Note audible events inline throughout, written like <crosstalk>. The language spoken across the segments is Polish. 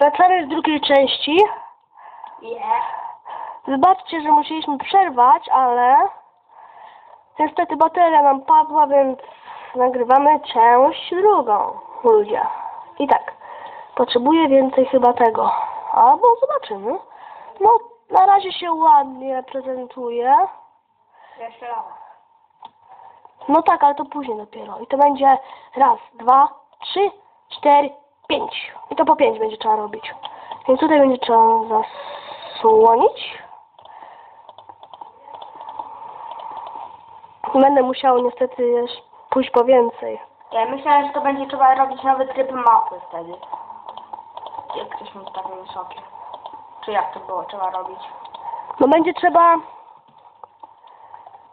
Wracamy z drugiej części. Nie. Wybaczcie, że musieliśmy przerwać, ale niestety bateria nam padła, więc nagrywamy część drugą, ludzie. I tak, potrzebuję więcej chyba tego. Albo zobaczymy. No, na razie się ładnie prezentuje. Jeszcze raz. No tak, ale to później dopiero. I to będzie raz, dwa, trzy, cztery, pięć. I to po pięć będzie trzeba robić. Więc tutaj będzie trzeba zasłonić. Będę musiał niestety jeszcze pójść po więcej. Ja myślałem, że to będzie trzeba robić nowy tryb mapy wtedy. Jak ktoś mi tak wysoki. Czy jak to było trzeba robić? No będzie trzeba...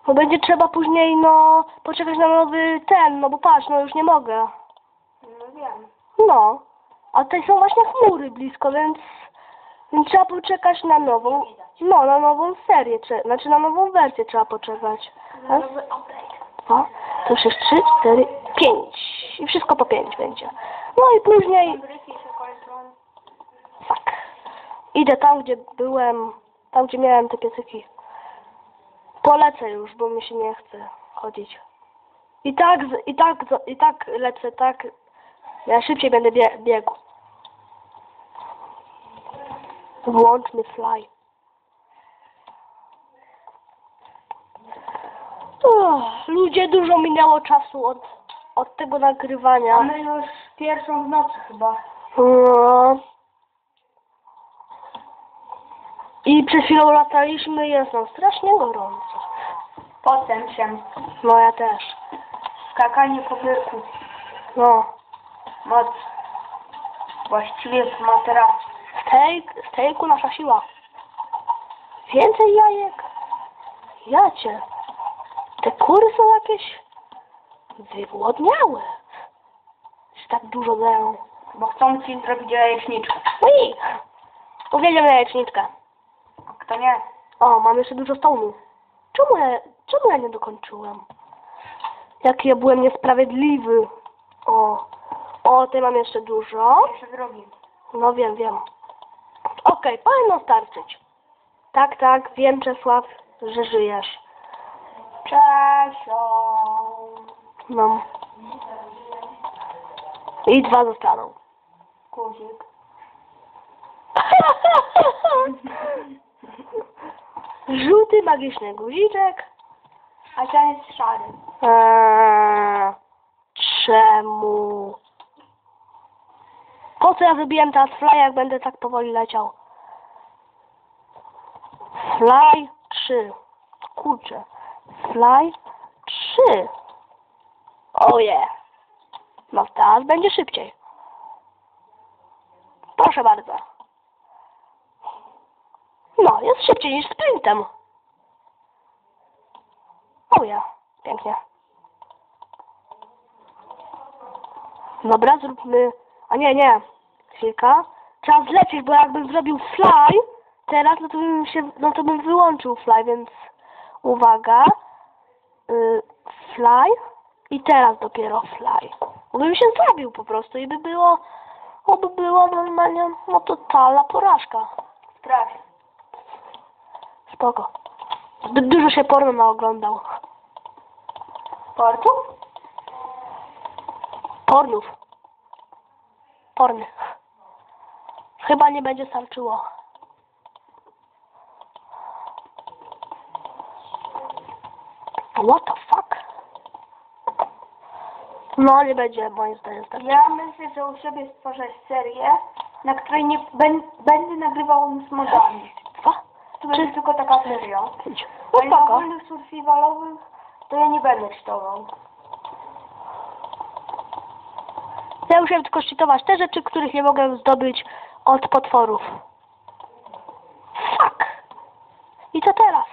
No będzie trzeba później, no, poczekać na nowy ten, no bo patrz, no już nie mogę. No wiem. No, a tutaj są właśnie chmury blisko, więc, więc trzeba poczekać na nową, no, na nową serię, czy, znaczy na nową wersję trzeba poczekać. Raz, dwa, to już jest trzy, cztery, pięć. I wszystko po pięć będzie. No i później, tak, idę tam, gdzie byłem, tam, gdzie miałem te piecyki. Polecę już, bo mi się nie chce chodzić. I tak, i tak, i tak lecę, tak, ja szybciej będę bie biegł. Włącz mi fly. Uff, ludzie, dużo minęło czasu od, od tego nagrywania. Mamy już pierwszą w nocy chyba. No. I przed chwilą lataliśmy, jest nam strasznie gorąco. Potem się No ja też. skakanie po biurku. No. Moc. Właściwie w materacu. Steak, steaku nasza siła. Więcej jajek. Jacie. Te kury są jakieś wygłodniałe. Się tak dużo dają. Bo chcą ci zrobić jajeczniczkę. No i uwielbiam jajeczniczkę. A kto nie? O, mam jeszcze dużo stołu. Czemu ja, czemu ja nie dokończyłem? Jaki ja byłem niesprawiedliwy. O, o, tutaj mam jeszcze dużo. Jeszcze drugi. No wiem, wiem. Okej, powinno starczyć. Tak, tak, wiem Czesław, że żyjesz. Czesio. No. I dwa zostaną. Guzik. <laughs> Żółty magiczny guziczek. A ten jest szary. Eee, czemu? Po co ja zrobiłem teraz fly, jak będę tak powoli leciał? Fly 3. Kurczę. Fly 3. Oh yeah. No teraz będzie szybciej. Proszę bardzo. No, jest szybciej niż sprintem. Oh yeah. Pięknie. Dobra, zróbmy... A nie, nie. Chwilka. Trzeba zlecieć, bo jakbym zrobił fly teraz, no to bym się, no to bym wyłączył fly, więc uwaga. Y, fly i teraz dopiero fly. Bym się zrobił po prostu i by było, o by było normalnie, no totalna porażka. Strasznie. Spoko. Zbyt dużo się porno naoglądał. Portu? Pornów. Porny. Chyba nie będzie starczyło. What the fuck? No, nie będzie moim zdaniem starczyło. Ja myślę, że u siebie stworzę serię, na której nie ben, będę nagrywał z modami. Dwa? To będzie tylko taka seria. Pięć. A No na ogólnych survivalowych to ja nie będę czytował. Ja musiałem tylko szczytować te rzeczy, których nie mogłem zdobyć od potworów. Fuck. I co teraz?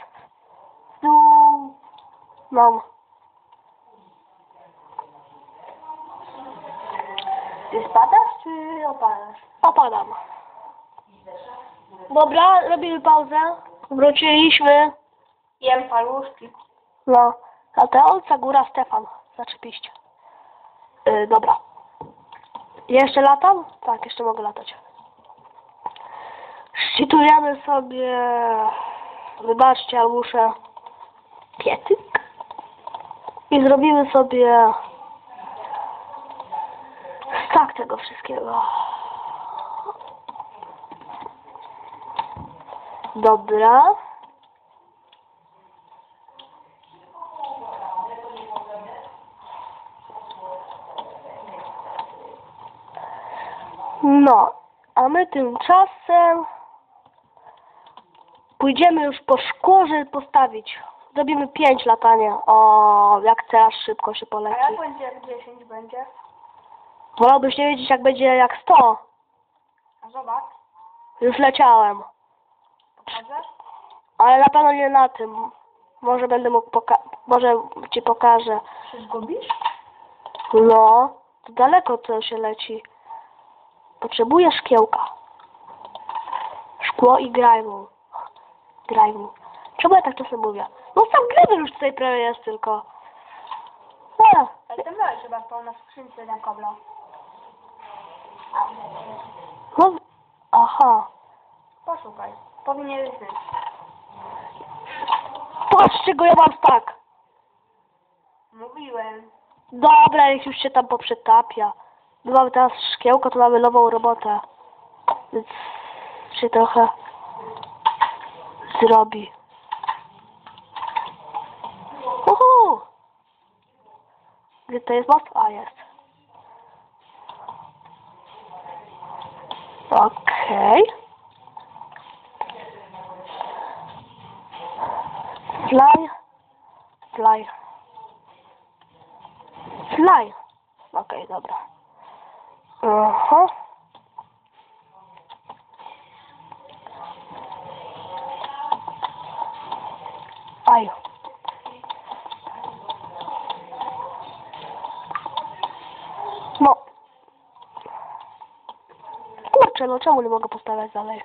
Mam. Ty spadasz czy opadasz? Opadam. Dobra, robimy pauzę. Wróciliśmy. Jem paluszki. No, a te Olca Góra Stefan. Zaczepiście. Yy, dobra. Jeszcze latam? Tak, jeszcze mogę latać. Szczytujemy sobie... Wybaczcie, ale muszę... Pietyk. I zrobimy sobie... Tak tego wszystkiego. Dobra. No, a my tymczasem pójdziemy już po żeby postawić. Zrobimy 5 latania. O, jak teraz szybko się A poleci. jak będzie, jak 10 będzie? Wolałbyś nie wiedzieć, jak będzie jak 100. A zobacz, Już leciałem. pokażesz? Ale na pewno nie na tym. Może będę mógł poka- może ci pokażę. Się zgubisz? No, to daleko to się leci. Potrzebuję szkiełka. Szkło i grajmu. Grajmu. Czemu ja tak czasem mówię? No sam grajmu już tutaj prawie jest tylko. A, Ale ten dalej chyba stał na skrzynce na kobla. no, aha. Poszukaj. Powinien być. Patrzcie go, ja mam tak. Mówiłem. Dobra, niech już się tam poprzetapia. My mamy teraz szkiełko, to mamy nową robotę. Więc się trochę zrobi. Gdzie to jest most? A, jest. Okej. Fly. Fly. Fly. Okej, dobra. Aha. Aj. No. Kurczę, no czemu nie mogę postawiać dalej?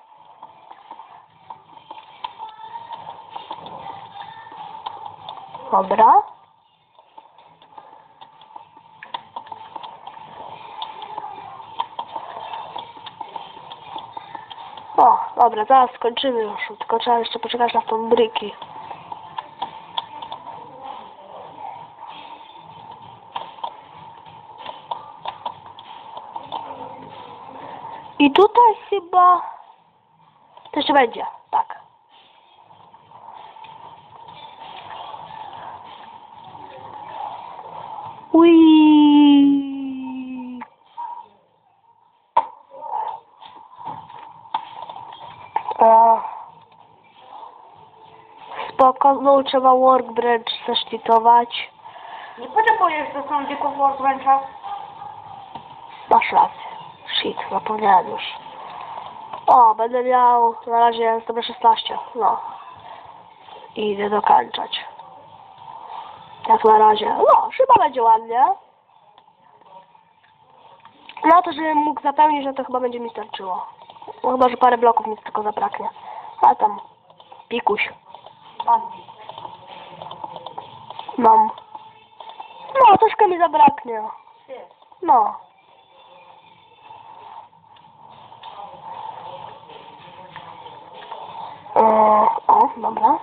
Dobra. O, dobra, zaraz skończymy już, tylko trzeba jeszcze poczekać na tą bryki. I tutaj chyba... To jeszcze będzie, tak. Ui. O. Spoko, no trzeba workbench zeszlitować. Nie potrzebujesz do sądzików workbencha? Masz rację. Shit, zapomniałem już. O, będę miał na razie 116, no. I idę dokończać. Jak na razie. No, chyba będzie ładnie. No to, żebym mógł zapełnić, że to chyba będzie mi starczyło. No, chyba, że parę bloków mi tylko zabraknie. A tam, pikuś. Mam. No, troszkę mi zabraknie. No. O, o, dobra.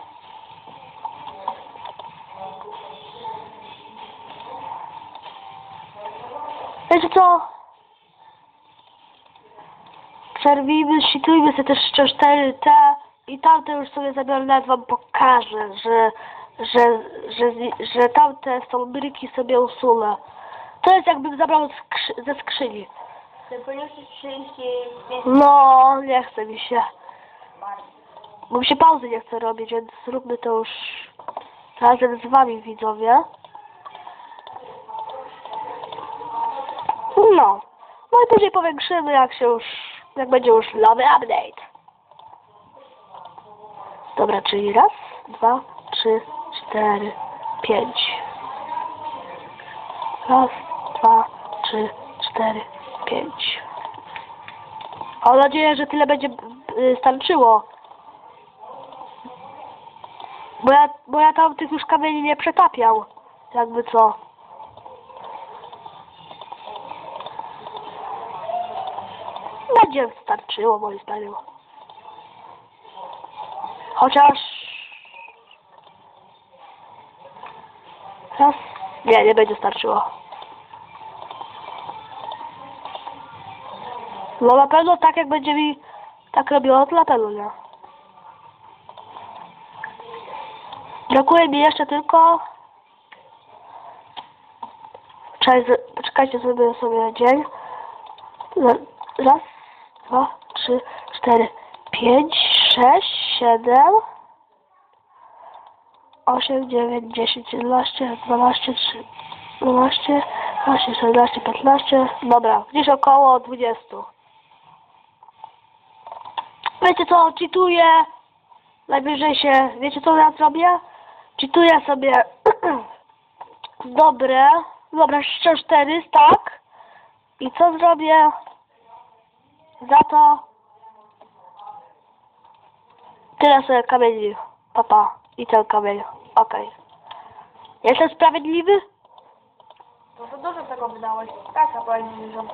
Wiecie co? Przerwijmy, szykujmy sobie też jeszcze 4T i tamte już sobie zabiorę, wam pokażę, że, że, że, że tamte są bryki sobie usunę. To jest jakbym zabrał skrzy- ze skrzyni. Ty poniosłeś 35 No, nie chce mi się. bardzo. Bo mi się pauzy nie chce robić, więc zróbmy to już razem z wami, widzowie. No. No i później powiększymy, jak się już, jak będzie już nowy update. Dobra, czyli raz, dwa, trzy, cztery, pięć. Raz, dwa, trzy, cztery, pięć. Mam nadzieję, że tyle będzie y, starczyło. Bo ja, bo ja tam tych już kamieni nie przetapiał. Jakby co. Będzie starczyło moim zdaniem. Chociaż... Raz... Nie, nie będzie starczyło. No na pewno tak jak będzie mi tak robiło, to na pewno nie. Brakuje mi jeszcze tylko... Poczekajcie, zrobię sobie dzień. Ra- Raz, dwa, trzy, cztery, pięć, sześć, siedem, osiem, dziewięć, dziesięć, jedenaście, dwanaście, trzy, dwanaście, trzynaście, czternaście, piętnaście. Dobra, gdzieś około dwudziestu. Wiecie co, cheatuję. Najwyżej się, wiecie co ja zrobię? Cheatuję sobie <clears throat> dobre, dobra, jeszcze tak? I co zrobię? Za to tyle sobie kamieni, papa, i ten kamień, okej. Jestem sprawiedliwy? No to dużo tego wydałeś. Kasa powinien wziąć.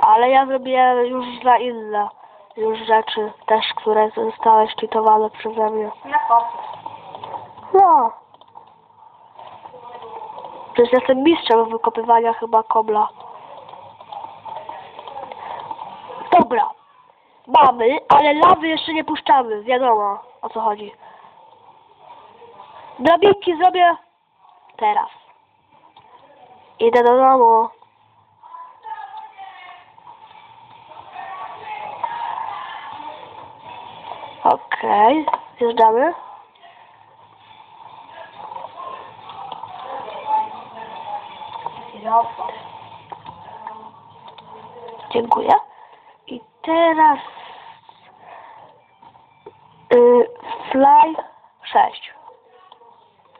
Ale ja zrobiłem już za inne już rzeczy też, które zostały szczytowane przeze mnie. Na kosy. No. Przecież jestem mistrzem wykopywania chyba kobla. Dobra. Mamy, ale lawy jeszcze nie puszczamy. Wiadomo o co chodzi. Drabinki zrobię teraz. Idę do domu. Okej, zjeżdżamy. Dziękuję. I teraz y, fly 6.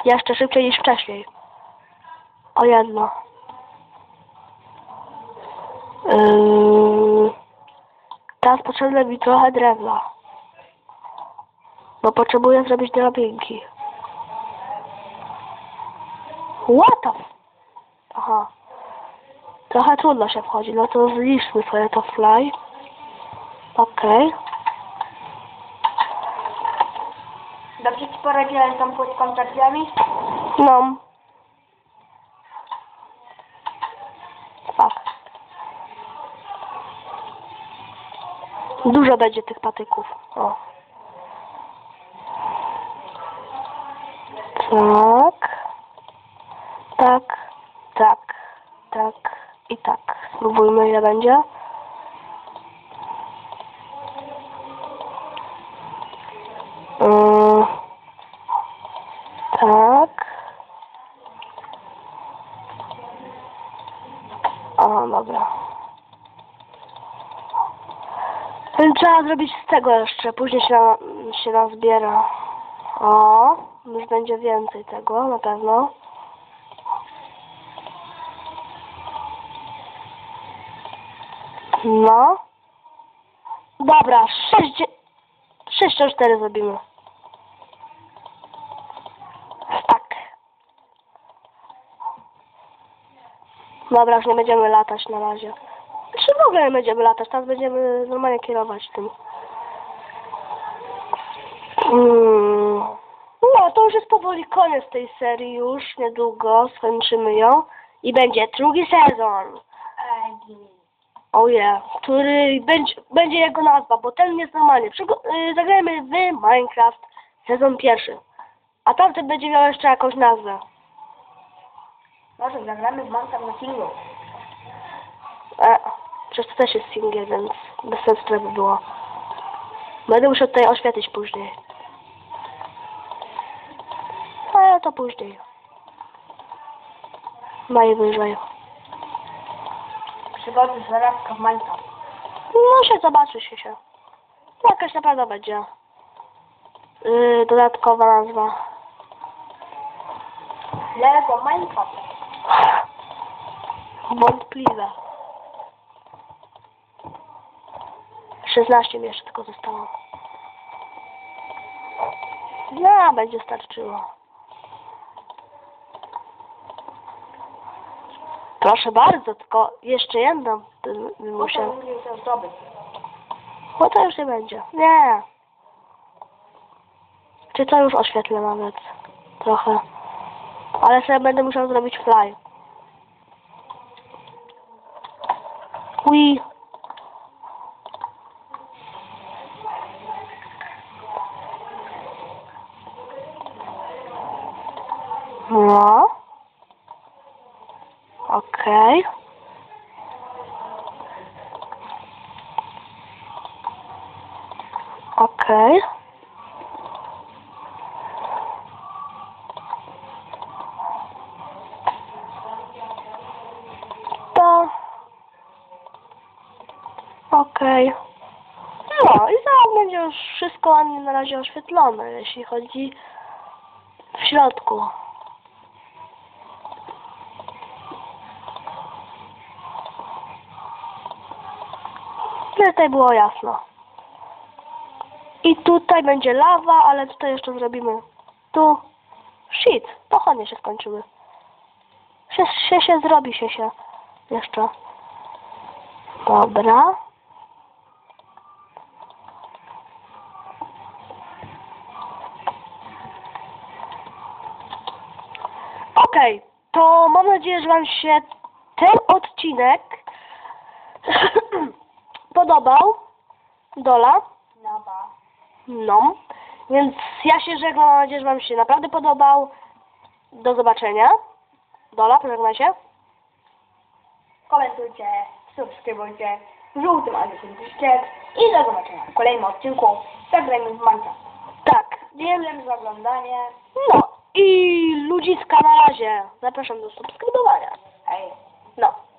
Jeszcze szybciej niż wcześniej. O jedno. Yy, teraz potrzebne mi trochę drewna. Bo potrzebuję zrobić drabinki. What the f- Aha. Trochę trudno się wchodzi, no to zliczmy sobie to fly. Okej. Dobrze ci poradziłem tą płytką drzwiami? No. Tak. Dużo będzie tych patyków. O. Tak. Tak. Tak. I tak. Spróbujmy ile będzie. Yy. Tak. O, dobra. Trzeba zrobić z tego jeszcze, później się, na, się nazbiera. O, już będzie więcej tego, na pewno. No. Dobra, 6, 6 4 zrobimy. Tak. Dobra, już nie będziemy latać na razie. Czy w ogóle nie będziemy latać, teraz będziemy normalnie kierować tym. Mm. No, to już jest powoli koniec tej serii już, niedługo skończymy ją. I będzie drugi sezon. Oh yeah, który będzie, będzie jego nazwa, bo ten jest normalnie. Przygo- y, zagrajmy w Minecraft sezon pierwszy. A tamten będzie miał jeszcze jakąś nazwę. Może zagramy w Minecraft na singlu. E, przecież to też jest singiel, więc bez sensu to by było. Będę musiał tutaj oświetlić później. Ale to później. Najwyżej. Przygody z Zarabka w Minecraft. No się zobaczy się się. Jakaś na pewno będzie. Yy, dodatkowa nazwa. Lego Minecraft. Wątpliwe. 16 mi jeszcze tylko zostało. No, będzie starczyło. Proszę bardzo, tylko jeszcze jedną bym musiał. Muszę. Bo to już nie będzie. Nie. Czy to już oświetlę nawet trochę. Ale sobie będę musiał zrobić fly. Ui. No. Okej. Okej. To. Okej. No i zaraz będzie już wszystko ładnie na razie oświetlone, jeśli chodzi w środku. Tyle tutaj było jasno. I tutaj będzie lawa, ale tutaj jeszcze zrobimy tu. Shit, pochodnie się skończyły. Się, się, się zrobi się się jeszcze. Dobra. Okej, to mam nadzieję, że Wam się ten odcinek <clears throat> podobał. Dola. No. Więc ja się żegnam, mam nadzieję, że Wam się naprawdę podobał. Do zobaczenia. Dola, pożegnaj się. Komentujcie, subskrybujcie, żółtym adresem piszcie i do zobaczenia w kolejnym odcinku Zagrajmy w Minecraft. Tak. Dziękuję za oglądanie. No. I ludziska na razie. Zapraszam do subskrybowania. Hej. No.